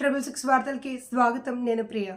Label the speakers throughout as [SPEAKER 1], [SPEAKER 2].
[SPEAKER 1] Triple six వార్తలకి స్వాగతం నేను ప్రియ.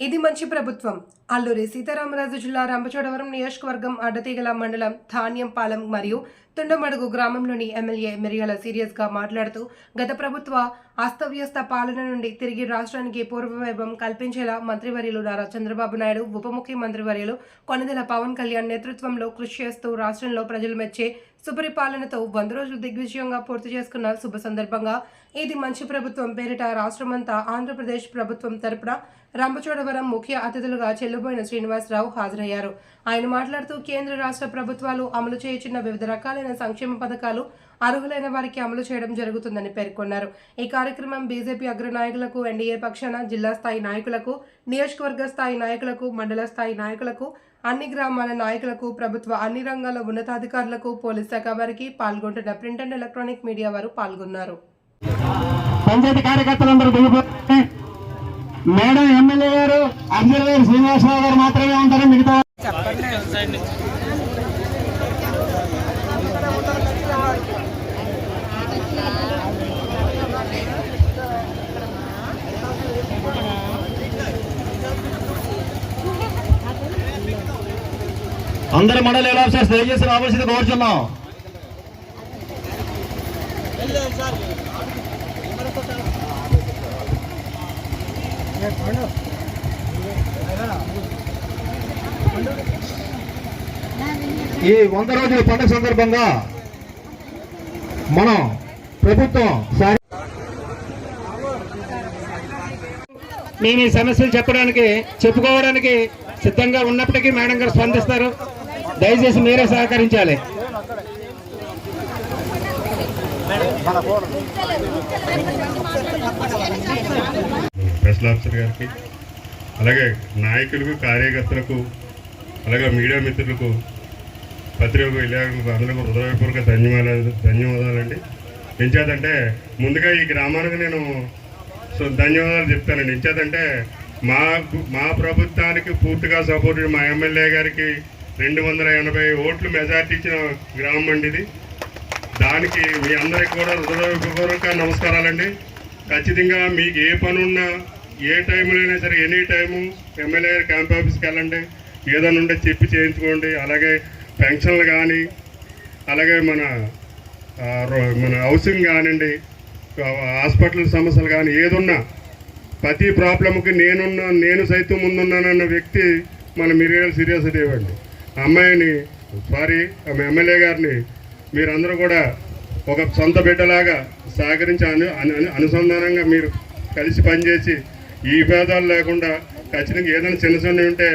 [SPEAKER 1] ఇది మంచి ప్రభుత్వం. అల్లూరి సీతారామరాజు జిల్లా రంపచోడవరం నియోజకవర్గం అడ్డతీగల మండలం ధాన్యంపాలెం మరియు తుండమడుగు గ్రామంలోని ఎమ్మెల్యే మిరియాల సీరియస్గా మాట్లాడుతూ గత ప్రభుత్వ అస్తవ్యస్త పాలన నుండి తిరిగి రాష్ట్రానికి పూర్వవైభవం కల్పించేలా మంత్రివర్యులు నారా చంద్రబాబు నాయుడు ఉప ముఖ్యమంత్రివర్యులు కొనదెల పవన్ కళ్యాణ్ నేతృత్వంలో కృషి చేస్తూ రాష్ట్రంలో ప్రజలు మెచ్చే సుపరిపాలనతో వంద రోజులు దిగ్విజయంగా పూర్తి చేసుకున్న శుభ సందర్భంగా ఇది మంచి ప్రభుత్వం పేరిట రాష్ట్రమంతా ఆంధ్రప్రదేశ్ ప్రభుత్వం తరపున రంపచోడవరం ముఖ్య అతిథులుగా చెల్లుబోయిన శ్రీనివాసరావు హాజరయ్యారు. ఆయన మాట్లాడుతూ కేంద్ర రాష్ట్ర ప్రభుత్వాలు అమలు చేయుచున్న వివిధ రకాలైన సంక్షేమ పథకాలు అర్హులైన వారికి అమలు చేయడం జరుగుతుందని పేర్కొన్నారు. ఈ కార్యక్రమం బీజేపీ అగ్రనాయకులకు ఎన్డీఏ పక్షాన జిల్లా స్థాయి నాయకులకు నియోజకవర్గ స్థాయి నాయకులకు మండల స్థాయి నాయకులకు అన్ని గ్రామాల నాయకులకు ప్రభుత్వ అన్ని రంగాల ఉన్నతాధికారులకు పోలీస్ శాఖ వారికి పాల్గొంటున్న ప్రింట్ అండ్ ఎలక్ట్రానిక్ మీడియా వారు పాల్గొన్నారు.
[SPEAKER 2] పంచాయతీ కార్యకర్తలందరూ దిగిపోతే మేడం ఎమ్మెల్యే గారు అబ్జర్వర్ శ్రీనివాసరావు గారు మాత్రమే ఉంటారు మిగతా అందరు మండలి ఎలా సార్ దయచేసి రావాల్సింది కోరుచున్నాం. ఈ వంద రోజుల పండుగ సందర్భంగా మనం ప్రభుత్వం సారి మేము ఈ సమస్యలు చెప్పడానికి చెప్పుకోవడానికి సిద్ధంగా ఉన్నప్పటికీ మేడం గారు స్పందిస్తారు. దయచేసి మీరే సహకరించాలి.
[SPEAKER 3] స్పెషల్ ఆఫీసర్ గారికి అలాగే నాయకులకు కార్యకర్తలకు అలాగే మీడియా మిత్రులకు పత్రిక విలేకరులకు అందరికీ హృదయపూర్వక ధన్యవాదాలు ధన్యవాదాలండి. ఎంచేదంటే ముందుగా ఈ గ్రామానికి నేను సో ధన్యవాదాలు చెప్తానండి. ఎంచేదంటే మా మా ప్రభుత్వానికి పూర్తిగా సపోర్ట్ మా ఎమ్మెల్యే గారికి రెండు వందల ఎనభై ఓట్లు మెజార్టీ ఇచ్చిన గ్రామం అండి ఇది. దానికి మీ అందరికి కూడా హృదయపూర్వక నమస్కారాలండి. ఖచ్చితంగా మీకు ఏ పనున్నా ఏ టైంలో అయినా సరే ఎనీ టైము ఎమ్మెల్యే గారు క్యాంప్ ఆఫీస్కి వెళ్ళండి ఏదైనా ఉంటే చెప్పి చేయించుకోండి. అలాగే పెన్షన్లు కానీ అలాగే మన రో- మన హౌసింగ్ కానివ్వండి హాస్పిటల్ సమస్యలు కానీ ఏదున్నా ప్రతి ప్రాబ్లంకి నేనున్నా నేను సైతం ముందున్నానన్న వ్యక్తి మన మిరియల్ సీరియస్ దేవండి అమ్మాయిని సారీ ఆమె ఎమ్మెల్యే గారిని మీరందరూ కూడా ఒక సొంత బిడ్డలాగా సహకరించి అను- అనుసంధానంగా మీరు కలిసి పనిచేసి ఈ భేదాలు లేకుండా ఖచ్చితంగా ఏదైనా చిన్న చిన్న ఉంటే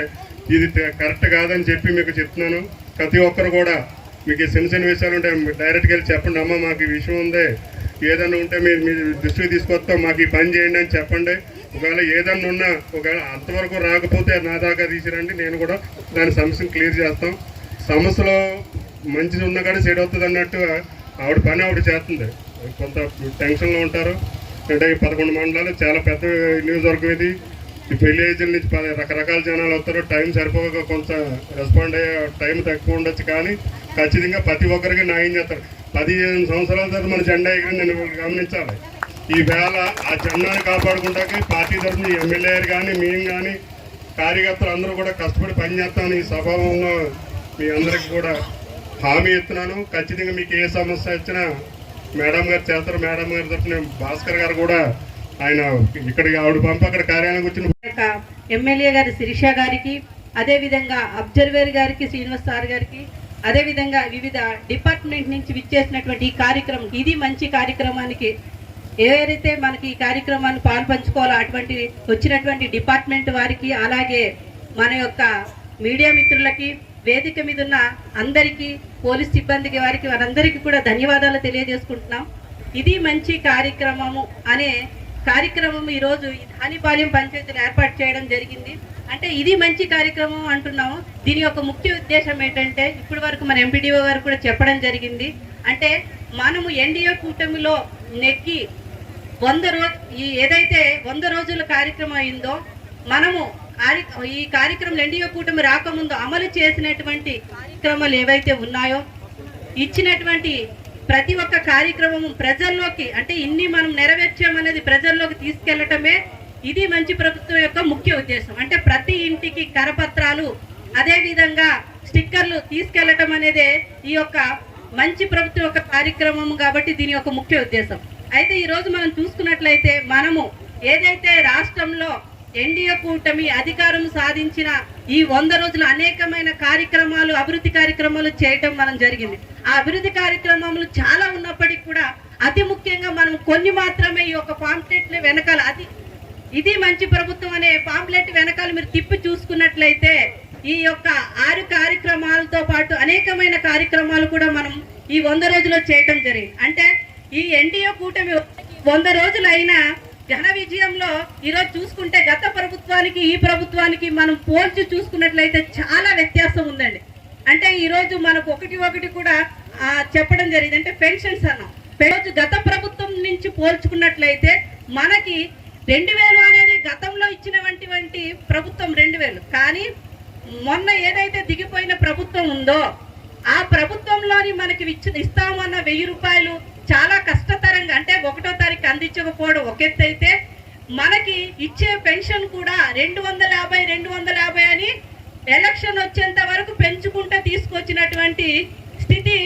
[SPEAKER 3] ఇది కరెక్ట్ కాదని చెప్పి మీకు చెప్తున్నాను. ప్రతి ఒక్కరు కూడా మీకు చిన్న చిన్న విషయాలు ఉంటే డైరెక్ట్గా వెళ్ళి చెప్పండి. అమ్మ మాకు ఈ విషయం ఉంది. ఏదైనా ఉంటే మీరు మీ దృష్టికి తీసుకొస్తాం. మాకు ఈ పని చేయండి అని చెప్పండి. ఒకవేళ ఏదన్నా ఉన్నా ఒకవేళ అంతవరకు రాకపోతే నా దాకా తీసిరండి. నేను కూడా దాని సమస్యను క్లియర్ చేస్తాం. సమస్యలో మంచిది ఉన్నా కానీ చెడు అవుతుంది అన్నట్టు ఆవిడ పని ఆవిడ చేస్తుంది. కొంత టెన్షన్లో ఉంటారు. అంటే ఈ పదకొండు మండలాలు చాలా పెద్ద నియోజకవర్గం ఇది. ఈ విలేజ్ల నుంచి రకరకాల జనాలు వస్తారు. టైం సరిపోక కొంత రెస్పాండ్ అయ్యే టైం తక్కువ ఉండొచ్చు కానీ ఖచ్చితంగా ప్రతి ఒక్కరికి న్యాయం చేస్తారు. పదిహేను సంవత్సరాల తర్వాత మన జెండా ఎగిరి నేను గమనించాలి. ఈ వేళ ఆ జెండాను కాపాడుకుంటాకి పార్టీ తరఫున ఎమ్మెల్యే కానీ మేము కానీ కార్యకర్తలు అందరూ కూడా కష్టపడి పనిచేస్తామని ఈ స్వభావంలో మీ అందరికి కూడా హామీ ఇస్తున్నాను. ఖచ్చితంగా మీకు ఏ సమస్య వచ్చినా మేడం గారు చేస్తారు మేడం గారి తరఫున భాస్కర్ గారు కూడా ఆయన ఇక్కడికి ఆవిడ పంపి అక్కడ కార్యాలయానికి వచ్చిన
[SPEAKER 4] ఎమ్మెల్యే గారి శిరీష గారికి అదేవిధంగా అబ్జర్వేర్ గారికి శ్రీనివాస్ సార్ గారికి అదేవిధంగా వివిధ డిపార్ట్మెంట్ నుంచి విచ్చేసినటువంటి ఈ కార్యక్రమం ఇది మంచి కార్యక్రమానికి ఏదైతే మనకి ఈ కార్యక్రమాన్ని పాల్పంచుకోవాలో అటువంటి వచ్చినటువంటి డిపార్ట్మెంట్ వారికి అలాగే మన యొక్క మీడియా మిత్రులకి వేదిక మీద ఉన్న అందరికీ పోలీస్ సిబ్బందికి వారికి వారందరికీ కూడా ధన్యవాదాలు తెలియజేసుకుంటున్నాం. ఇది మంచి కార్యక్రమము అనే కార్యక్రమం ఈరోజు ఈ ధానిపాలెం పంచాయతీని ఏర్పాటు చేయడం జరిగింది. అంటే ఇది మంచి కార్యక్రమం అంటున్నాము. దీని యొక్క ముఖ్య ఉద్దేశం ఏంటంటే ఇప్పటి వరకు మన ఎంపీడీఓ గారు కూడా చెప్పడం జరిగింది. అంటే మనము ఎన్డీఏ కూటమిలో నెగ్గి వంద రోజు ఈ ఏదైతే వంద రోజుల కార్యక్రమం అయిందో మనము ఈ కార్యక్రమం ఎన్డీఏ కూటమి రాకముందు అమలు చేసినటువంటి కార్యక్రమాలు ఏవైతే ఉన్నాయో ఇచ్చినటువంటి ప్రతి ఒక్క కార్యక్రమం ప్రజల్లోకి అంటే ఇన్ని మనం నెరవేర్చామనేది ప్రజల్లోకి తీసుకెళ్ళటమే ఇది మంచి ప్రభుత్వం యొక్క ముఖ్య ఉద్దేశం. అంటే ప్రతి ఇంటికి కరపత్రాలు అదేవిధంగా స్టిక్కర్లు తీసుకెళ్ళటం అనేదే ఈ యొక్క మంచి ప్రభుత్వం యొక్క కార్యక్రమం కాబట్టి దీని యొక్క ముఖ్య ఉద్దేశం. అయితే ఈరోజు మనం చూసుకున్నట్లయితే మనము ఏదైతే రాష్ట్రంలో ఎన్డీఏ కూటమి అధికారం సాధించిన ఈ వంద రోజులు అనేకమైన కార్యక్రమాలు అభివృద్ధి కార్యక్రమాలు చేయటం మనం జరిగింది. ఆ అభివృద్ధి కార్యక్రమాలు చాలా ఉన్నప్పటికీ కూడా అతి ముఖ్యంగా మనం కొన్ని మాత్రమే ఈ యొక్క పాంప్లెట్ల వెనకాల అది ఇది మంచి ప్రభుత్వం అనే పాంప్లెట్ వెనకాల మీరు తిప్పి చూసుకున్నట్లయితే ఈ యొక్క ఆరు కార్యక్రమాలతో పాటు అనేకమైన కార్యక్రమాలు కూడా మనం ఈ వంద రోజుల్లో చేయటం జరిగింది. అంటే ఈ ఎన్డీఏ కూటమి వంద రోజులు ఘన విజయంలో ఈరోజు చూసుకుంటే గత ప్రభుత్వానికి ఈ ప్రభుత్వానికి మనం పోల్చి చూసుకున్నట్లయితే చాలా వ్యత్యాసం ఉందండి. అంటే ఈరోజు మనకు ఒకటి ఒకటి కూడా చెప్పడం జరిగింది. అంటే పెన్షన్స్ అన్నాం. రోజు గత ప్రభుత్వం నుంచి పోల్చుకున్నట్లయితే మనకి రెండు వేలు అనేది గతంలో ఇచ్చినటువంటి ప్రభుత్వం రెండు వేలు. కానీ మొన్న ఏదైతే దిగిపోయిన ప్రభుత్వం ఉందో ఆ ప్రభుత్వంలోని మనకి ఇచ్చి ఇస్తామన్న వెయ్యి రూపాయలు చాలా కష్టతరంగా అంటే ఒకటో తారీఖు అందించకపోవడం ఒక ఎత్తు అయితే మనకి ఇచ్చే పెన్షన్ కూడా రెండు వందల యాభై రెండు వందల యాభై అని ఎలక్షన్ వచ్చేంత వరకు పెంచుకుంటూ తీసుకొచ్చినటువంటి స్థితి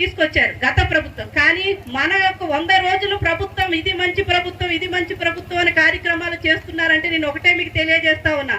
[SPEAKER 4] తీసుకొచ్చారు గత ప్రభుత్వం. కానీ మన యొక్క వంద రోజులు ప్రభుత్వం ఇది మంచి ప్రభుత్వం ఇది మంచి ప్రభుత్వం అనే కార్యక్రమాలు చేస్తున్నారంటే నేను ఒకటే మీకు తెలియజేస్తా ఉన్నా.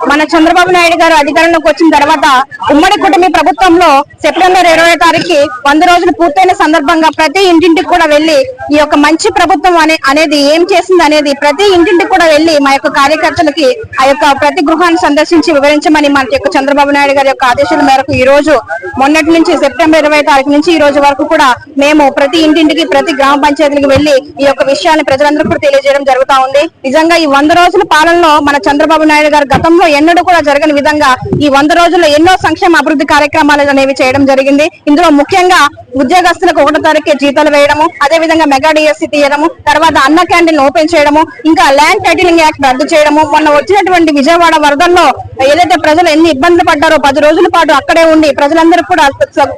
[SPEAKER 5] మన చంద్రబాబు నాయుడు గారు అధికారంలోకి వచ్చిన తర్వాత ఉమ్మడి కుటుంబ ప్రభుత్వంలో సెప్టెంబర్ ఇరవై తారీఖు వంద రోజులు పూర్తయిన సందర్భంగా ప్రతి ఇంటింటికి కూడా వెళ్ళి ఈ యొక్క మంచి ప్రభుత్వం అనే అనేది ఏం చేసింది అనేది ప్రతి ఇంటింటికి కూడా వెళ్ళి మా యొక్క కార్యకర్తలకి ఆ యొక్క ప్రతి గృహాన్ని సందర్శించి వివరించమని మన యొక్క చంద్రబాబు నాయుడు గారి యొక్క ఆదేశాల మేరకు ఈ రోజు మొన్నటి నుంచి సెప్టెంబర్ ఇరవై తారీఖు నుంచి ఈ రోజు వరకు కూడా మేము ప్రతి ఇంటింటికి ప్రతి గ్రామ పంచాయతీలకు వెళ్ళి ఈ యొక్క విషయాన్ని ప్రజలందరూ కూడా తెలియజేయడం జరుగుతా ఉంది. నిజంగా ఈ వంద రోజుల పాలనలో మన చంద్రబాబు నాయుడు గారు గతంలో ఎన్నడూ కూడా జరగని విధంగా ఈ వంద రోజుల్లో ఎన్నో సంక్షేమ అభివృద్ధి కార్యక్రమాలు అనేవి చేయడం జరిగింది. ఇందులో ముఖ్యంగా ఉద్యోగస్తులకు ఒకటో తారీఖు జీతాలు వేయడము అదే విధంగా మెగా డిఎస్సి తీయడము తర్వాత అన్న క్యాంటీన్ ఓపెన్ చేయడము ఇంకా ల్యాండ్ టైటిలింగ్ యాక్ట్ రద్దు చేయడము. మొన్న వచ్చినటువంటి విజయవాడ వరదల్లో ఏదైతే ప్రజలు ఎన్ని ఇబ్బందులు పడ్డారో పది రోజుల పాటు అక్కడే ఉండి ప్రజలందరూ కూడా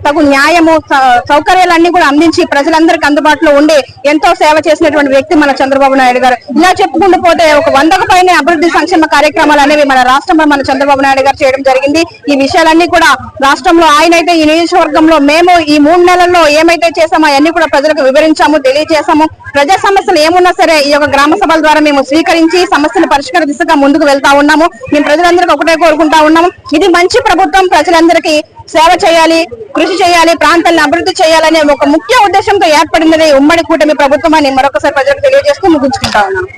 [SPEAKER 5] తగు న్యాయము సౌకర్యాలన్నీ కూడా అందించి ప్రజలందరికీ అందుబాటులో ఉండి ఎంతో సేవ చేసినటువంటి వ్యక్తి మన చంద్రబాబు నాయుడు గారు. ఇలా చెప్పుకుంటూ పోతే ఒక వందకు పైన అభివృద్ధి సంక్షేమ కార్యక్రమాలు అనేవి మన రాష్ట్రంలో మన చంద్రబాబు నాయుడు గారు చేయడం జరిగింది. ఈ విషయాలన్నీ కూడా రాష్ట్రంలో ఆయన అయితే ఈ నియోజకవర్గంలో మేము ఈ మూడు నెలల్లో ఏమైతే చేసామో అవన్నీ కూడా ప్రజలకు వివరించాము తెలియజేశాము. ప్రజా సమస్యలు ఏమున్నా సరే ఈ యొక్క గ్రామ సభల ద్వారా మేము స్వీకరించి సమస్యలు పరిష్కార దిశగా ముందుకు వెళ్తా ఉన్నాము. మేము ప్రజలందరికీ ఒకటే కోరుకుంటా ఉన్నాము. ఇది మంచి ప్రభుత్వం. ప్రజలందరికీ సేవ చేయాలి కృషి చేయాలి ప్రాంతాలను అభివృద్ధి చేయాలనే ఒక ముఖ్య ఉద్దేశంతో ఏర్పడినది ఉమ్మడి కూటమి ప్రభుత్వం అని మరొకసారి ప్రజలకు తెలియజేస్తూ ముగించుకుంటా ఉన్నాను.